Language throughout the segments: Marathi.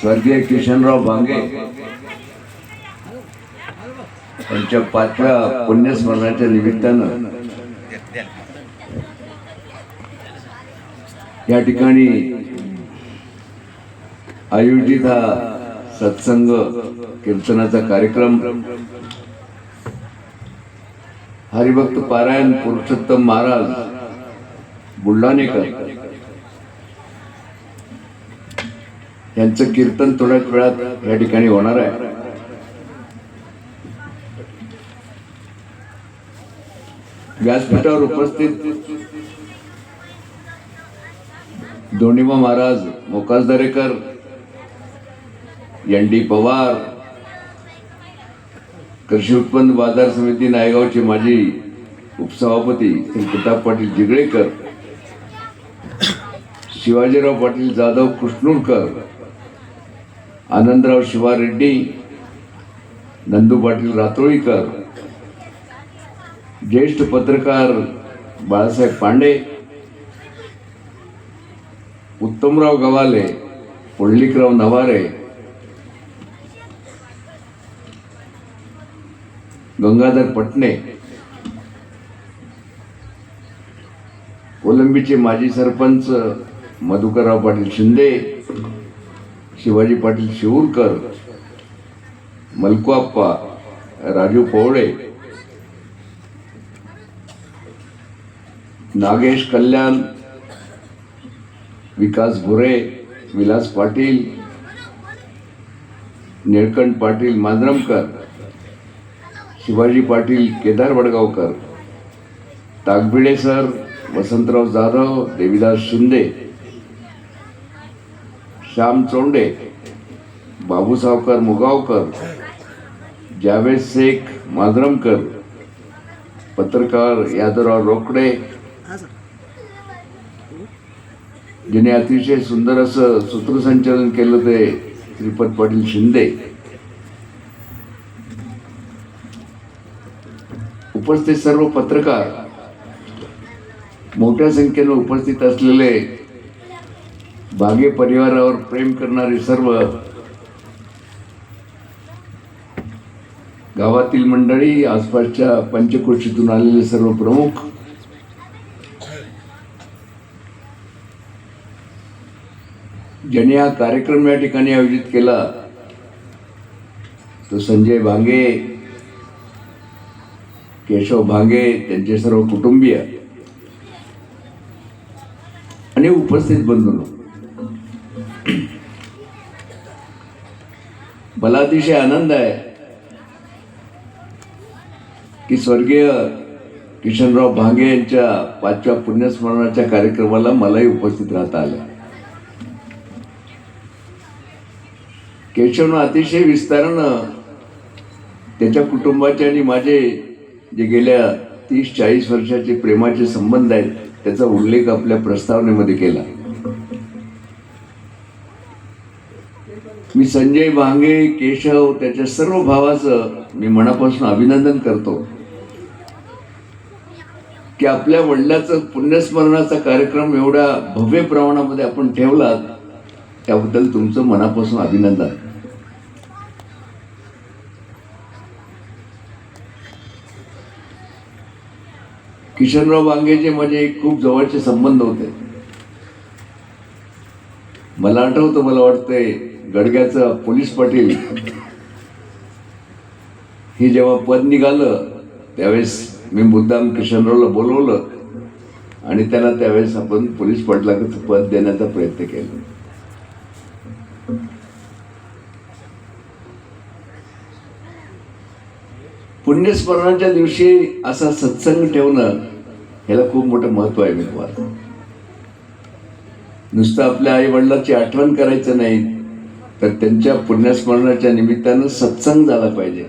स्वर्गीय किशनराव भांगे त्यांच्या पाचव्या पुण्यस्मरणाच्या निमित्तानं या ठिकाणी आयोजित हा सत्संग कीर्तनाचा कार्यक्रम हरिभक्त पारायण पुरुषोत्तम महाराज बुलढाणेकर यांचं कीर्तन थोड्याच वेळात या ठिकाणी होणार आहे. व्यासपीठावर उपस्थित दोंडीमा महाराज मोकास दरेकर यंडी पवार कृषी उत्पन्न बाजार समिती नायगावचे माजी उपसभापती श्री प्रताप पाटील जिगळेकर शिवाजीराव पाटील जाधव कृष्णूरकर आनंदराव शिवा रेड्डी नंदू पाटील रातोळीकर ज्येष्ठ पत्रकार बाळासाहेब पांडे उत्तमराव गवाले पुंडलिकराव नवारे गंगाधर पटणे कोलंबीचे माजी सरपंच मधुकरराव पाटील शिंदे शिवाजी पाटील शिवूरकर मलकुआप्पा राजू पवळे नागेश कल्याण विकास भुरे विलास पाटील निळकंठ पाटील मांजरमकर शिवाजी पाटील केदार वडगावकर ताकबिडे सर वसंतराव जाधव देविदास शिंदे श्याम चोंडे बाबू सावकर मुगावकर जावेद शेख मांजरमकर पत्रकार यादवराव रोकडे जिने अतिशय सुंदर असं सूत्रसंचालन केलं ते श्रीपद पाटील शिंदे. उपस्थित सर्व पत्रकार मोठ्या संख्येनं उपस्थित असलेले बागे परिवारावर प्रेम करणारे सर्व गावातील मंडळी आसपासच्या पंचकोशीतून आलेले सर्व प्रमुख ज्यांनी हा कार्यक्रम या ठिकाणी आयोजित केला तो संजय भांगे केशव भांगे त्यांचे सर्व कुटुंबीय आणि उपस्थित बंधूंनो मला अतिशय आनंद आहे की स्वर्गीय किशनराव भांगे यांच्या पाचव्या पुण्यस्मरणाच्या कार्यक्रमाला मलाही उपस्थित राहता आलं. केशवनं अतिशय विस्तारानं त्याच्या कुटुंबाचे आणि माझे जे गेल्या तीस चाळीस वर्षाचे प्रेमाचे संबंध आहेत त्याचा उल्लेख आपल्या प्रस्तावनेमध्ये केला. मी संजय भांगे केशव त्याच्या सर्व भावाचं मी मनापासून अभिनंदन करतो. की आपल्या वडिलाचं पुण्यस्मरणाचा कार्यक्रम एवढ्या भव्य प्रमाणामध्ये आपण ठेवलात त्याबद्दल तुमचं मनापासून अभिनंदन. किशनराव वांगेचे माझे खूप जवळचे संबंध होते. मला आठवतं मला वाटतंय गडग्याचं पोलीस पाटील हे जेव्हा पद निघालं त्यावेळेस मी मुद्दाम किशनरावला बोलवलं आणि त्याला त्यावेळेस आपण पोलीस पाटलाचं पद देण्याचा प्रयत्न केला. पुण्यस्मरणाच्या दिवशी असा सत्संग ठेवणं ह्याला खूप मोठं महत्त्व आहे मी पाहतो नुसतं आपल्या आई वडिलांची आठवण करायचं नाही तर त्यांच्या पुण्यस्मरणाच्या निमित्तानं सत्संग झाला पाहिजे.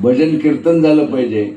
भजन कीर्तन झालं पाहिजे.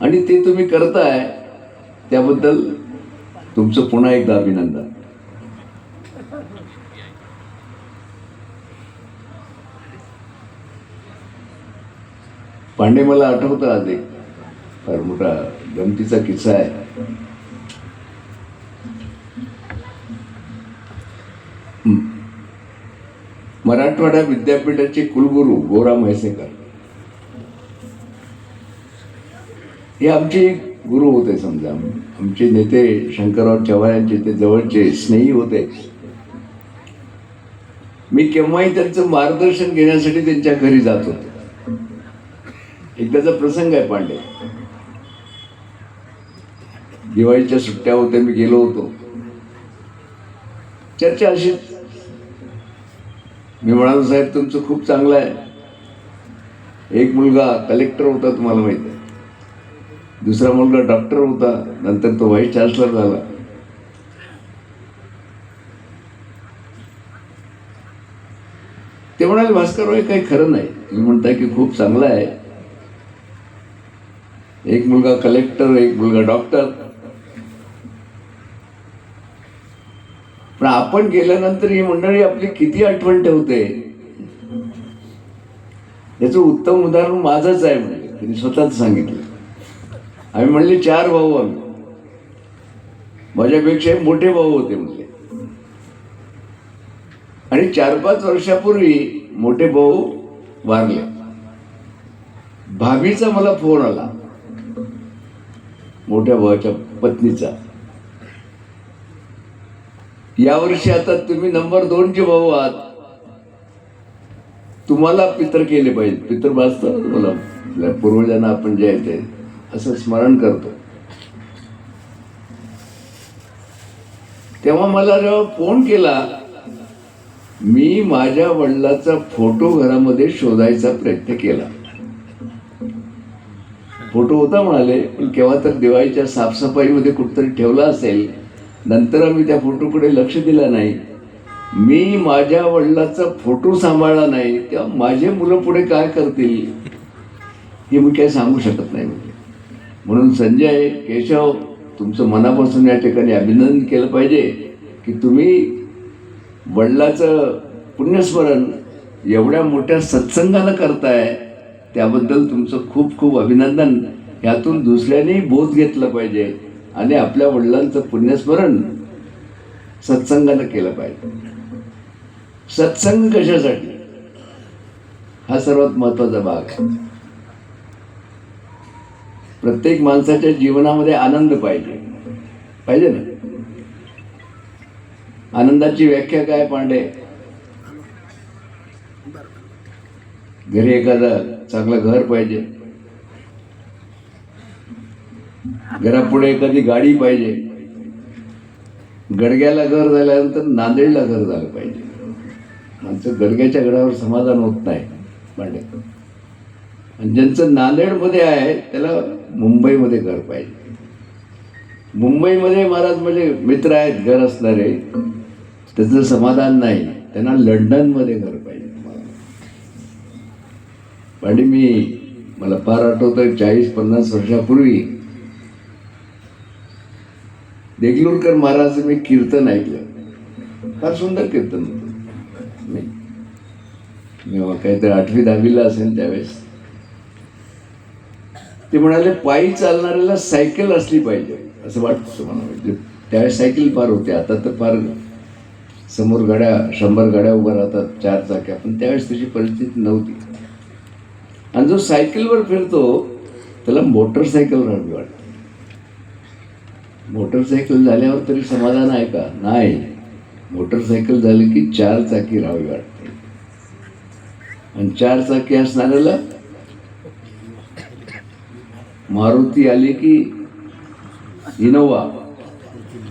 आणि ते तुम्ही करताय त्याबद्दल तुमचं पुन्हा एकदा अभिनंदन. पांडे मला आठवतं आज एक फार मोठा गमतीचा किस्सा आहे. मराठवाडा विद्यापीठाचे कुलगुरू गोरा म्हैसेकर. हे आमचे गुरु होते समजा. आमचे नेते शंकरराव चव्हाण यांचे ते जवळचे स्नेही होते. मी केव्हाही त्यांचं मार्गदर्शन घेण्यासाठी त्यांच्या घरी जात होतो. एकदाचा प्रसंग आहे पांडे. दिवाळीच्या सुट्ट्या होत्या मी गेलो होतो. चर्चा अशी मी म्हणालो साहेब तुमचं खूप चांगलं आहे. एक मुलगा कलेक्टर होता तुम्हाला माहीत आहे. दुसरा मुलगा डॉक्टर होता नंतर तो व्हाईस चान्सलर झाला. ते म्हणाले भास्कर हे काही खरं नाही. तुम्ही म्हणताय की खूप चांगलं आहे. एक मुलगा कलेक्टर एक मुलगा डॉक्टर. पण आपण गेल्यानंतर ही मंडळी आपली किती आठवण ठेवते? याचं उत्तम उदाहरण माझंच आहे म्हणजे तिने स्वतःच सांगितलं. आम्ही म्हणले चार भाऊ आम्ही. माझ्यापेक्षा मोठे भाऊ होते म्हणले आणि चार पाच वर्षापूर्वी मोठे भाऊ वारले. भाभीचा मला फोन आला. मोठ्या भावाच्या पत्नीचा. यावर्षी आता तुम्ही नंबर दोनचे भाऊ आहात. तुम्हाला पितर केले पाहिजे. पितर वाचतं तुम्हाला. आपल्या पूर्वजांना आपण जे आहे ते. असं स्मरण करतो. तेव्हा मला जेव्हा फोन केला मी माझ्या वडिलाचा फोटो घरामध्ये शोधायचा प्रयत्न केला. फोटो होता म्हणाले पण केव्हा तर दिवाळीच्या साफसफाईमध्ये कुठतरी ठेवला असेल नंतर आम्ही त्या फोटोकडे लक्ष दिलं नाही. मी माझ्या वडिलाचा फोटो सांभाळला नाही. तेव्हा माझे मुलं पुढे काय करतील? हे मी काही सांगू शकत नाही म्हणजे. म्हणून संजय केशव तुमचं मनापासून या ठिकाणी अभिनंदन केलं पाहिजे की तुम्ही वडिलाचं पुण्यस्मरण एवढ्या मोठ्या सत्संगानं करताय त्याबद्दल तुमचं खूप खूप अभिनंदन. यातून दुसऱ्यांनी बोध घेतलं पाहिजे. आणि आपल्या वडिलांचं पुण्यस्मरण सत्संगानं केलं पाहिजे. सत्संग कशासाठी? हा सर्वात महत्त्वाचा भाग आहे. प्रत्येक माणसाच्या जीवनामध्ये आनंद पाहिजे. पाहिजे ना? आनंदाची व्याख्या काय पांडे? घरी एखादं चांगलं घर पाहिजे. घरापुढे एखादी गाडी पाहिजे. गडग्याला घर झाल्यानंतर नांदेडला घर झालं पाहिजे. आमचं गडग्याच्या घरावर समाधान होत नाही पांडे आणि ज्यांचं नांदेडमध्ये आहे त्याला मुंबईमध्ये घर पाहिजे. मुंबईमध्ये महाराज म्हणजे मित्र आहेत घर असणारे. त्याचं समाधान नाही त्यांना लंडनमध्ये घर पाहिजे. आणि मी मला फार आठवतं चाळीस पन्नास वर्षापूर्वी देगलूरकर महाराज मी कीर्तन ऐकलं. फार सुंदर कीर्तन होतं. मी मी काहीतरी आठवी दहावीला असेल त्यावेळेस. ते म्हणाले पायी चालणाऱ्याला सायकल असली पाहिजे. असं वाटतं मला म्हणजे त्यावेळेस सायकल फार होते. आता तर फार समोर गाड्या शंभर गाड्या उभ्या राहतात चार चाक्या. पण त्यावेळेस त्याची परिस्थिती नव्हती. आणि जो सायकलवर फिरतो त्याला मोटरसायकल राहावी वाटतं. मोटरसायकल झाल्यावर तरी समाधान आहे का? नाही. मोटरसायकल झाली की चार चाकी राहावी वाटते. आणि चार चाकी असणाऱ्याला मारुती आली की इनोवा.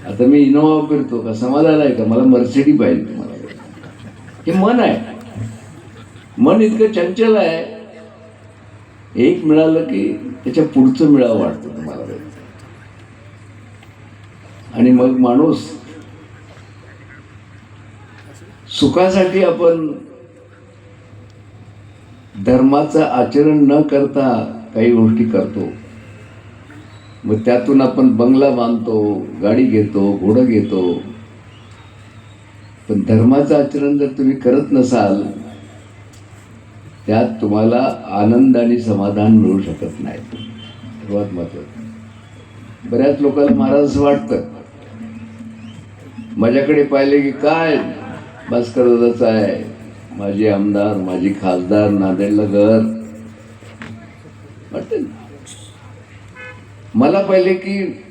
आता मी इनोवा फिरतो का? समाधान आहे का? मला मर्सिडी पाहिजे तुम्हाला. हे मन आहे. मन इतकं चंचल आहे. एक मिळालं की त्याच्या पुढचं मिळावं वाटतं तुम्हाला आणि मग माणूस सुखासाठी आपण धर्माचं आचरण न करता काही गोष्टी करतो. मग त्यातून आपण बंगला बांधतो गाडी घेतो घोडं घेतो. पण धर्माचं आचरण जर तुम्ही करत नसाल त्यात तुम्हाला आनंद आणि समाधान मिळू शकत नाही सर्वात महत्त्वाचं बऱ्याच लोकांना महाराज वाटतं माझ्याकडे पाहिले की काय? भास्कर दादाचं आहे. माझे आमदार माझी खासदार नांदेडला घर. वाटतं मला पाहिले की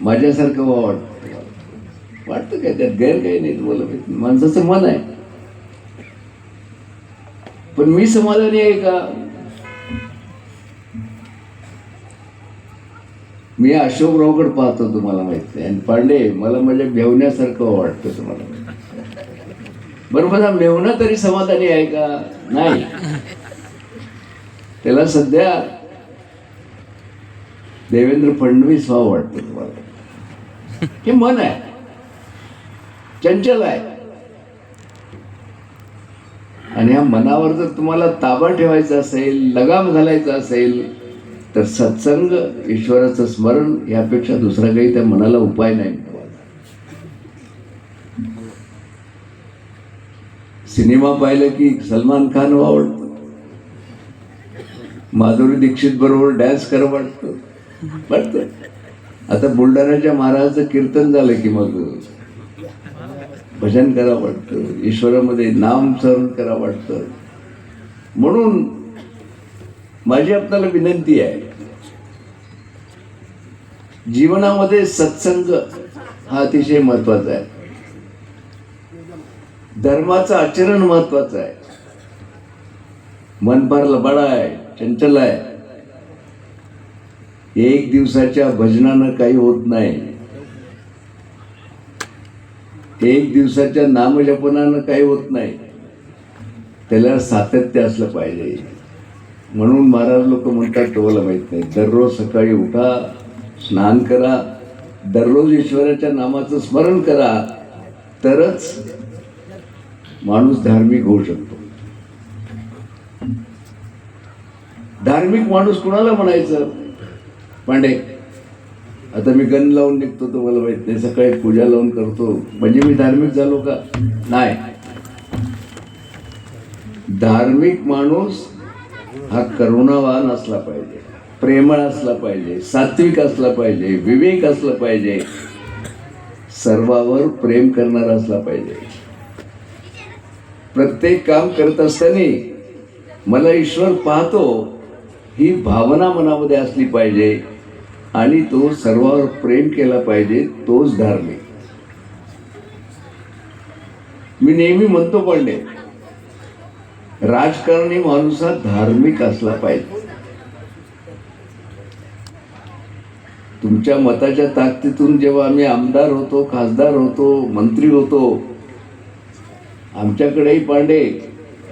माझ्यासारखं व्हावं वाटतं. वाटतं काय? त्यात गैर काही नाही तुम्हाला माणसाचं मन आहे. पण मी समाधानी आहे का? मी अशोकरावकडे पाहतो तुम्हाला माहिती आहे. आणि पांडे मला म्हणजे माझ्या मेवण्यासारखं वाटतं तुम्हाला. बरं माझा मेवणं तरी समाधानी आहे का? नाही. त्याला सध्या देवेंद्र फडणवीस व्हावं वाटतं तुम्हाला. हे मन आहे. चंचल आहे. आणि ह्या मनावर जर तुम्हाला ताबा ठेवायचा असेल लगाम घालायचा असेल तर सत्संग ईश्वराचं स्मरण यापेक्षा दुसरा काही त्या मनाला उपाय नाही. सिनेमा पाहिलं की सलमान खान आवडतो. माधुरी दीक्षित बरोबर डॅन्स करा वाटतो. वाटतं. आता बुलढाण्याच्या महाराजाचं कीर्तन झालं की मग भजन करा वाटतं. ईश्वरामध्ये नाम स्मरण करा वाटतं. म्हणून माझी आपल्याला विनंती आहे. जीवनामध्ये सत्संग हा अतिशय महत्त्वाचा आहे. धर्माचं आचरण महत्वाचं आहे. मन फार लबाडा आहे चंचल आहे. एक दिवसाच्या भजनानं काही होत नाही. एक दिवसाच्या नामजपनानं काही होत नाही. त्याला सातत्य असलं पाहिजे. म्हणून महाराज लोक म्हणतात तुम्हाला माहीत नाही. दररोज सकाळी उठा स्नान करा दररोज ईश्वराच्या नामाचं स्मरण करा तरच माणूस धार्मिक होऊ शकतो. धार्मिक माणूस कुणाला म्हणायचं? पांडे आता मी गण लावून निघतो तुम्हाला माहीत नाही. सकाळी पूजा लावून करतो. म्हणजे मी धार्मिक झालो का? नाही. धार्मिक माणूस हा करुणावान असला पाहिजे प्रेमळ असला पाहिजे सात्विक असला पाहिजे विवेक असला पाहिजे सर्वावर प्रेम करणारा असला पाहिजे. प्रत्येक काम करत असताना मला ईश्वर पाहतो ही भावना मनामध्ये असली पाहिजे आणि तो सर्वावर प्रेम केला पाहिजे तोच धार्मिक. मी नेहमी म्हणतो पांडे राजकारणी माणूस हा धार्मिक असला पाहिजे. तुमच्या मताच्या ताकदीतून जेव्हा आम्ही आमदार होतो खासदार होतो मंत्री होतो आमच्याकडेही पांडे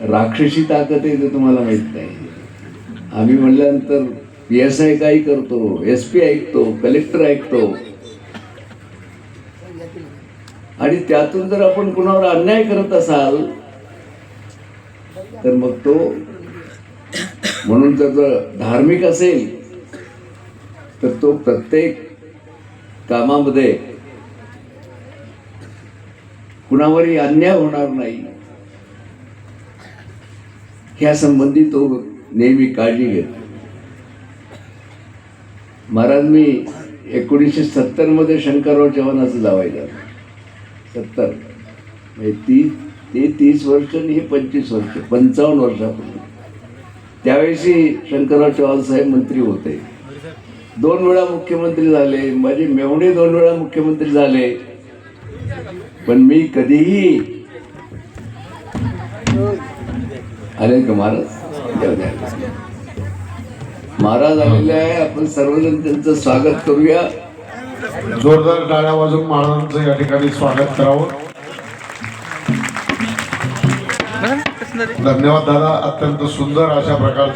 राक्षसी ताकद आहे ते तुम्हाला माहीत नाही. आम्ही म्हणल्यानंतर पी एस आय काही करतो एस पी ऐकतो कलेक्टर ऐकतो. आणि त्यातून जर आपण कुणावर अन्याय करत असाल तर मग तो म्हणून जर धार्मिक असेल तर तो प्रत्येक कामामध्ये कुणावरही अन्याय होणार नाही. ह्या संबंधी तो नेहमी काळजी घेतो. महाराज मी एकोणीसशे सत्तरमध्ये शंकरराव चव्हाणाचं जावायला सत्तर. म्हणजे ती ते तीस वर्ष आणि हे पंचवीस वर्ष पंचावन्न वर्षापूर्वी. त्यावेळेशी शंकरराव चव्हाण साहेब मंत्री होते. दोन वेळा मुख्यमंत्री झाले माझे मेवणे दोन वेळा मुख्यमंत्री झाले. पण मी कधीही आले का महाराज? महाराज आलेले आहे आपण सर्वजण त्यांचं स्वागत करूया. जोरदार टाळ्या वाजून महाराजांचं या ठिकाणी स्वागत करावं. धन्यवाद दादा. अत्यंत सुंदर अशा प्रकारचे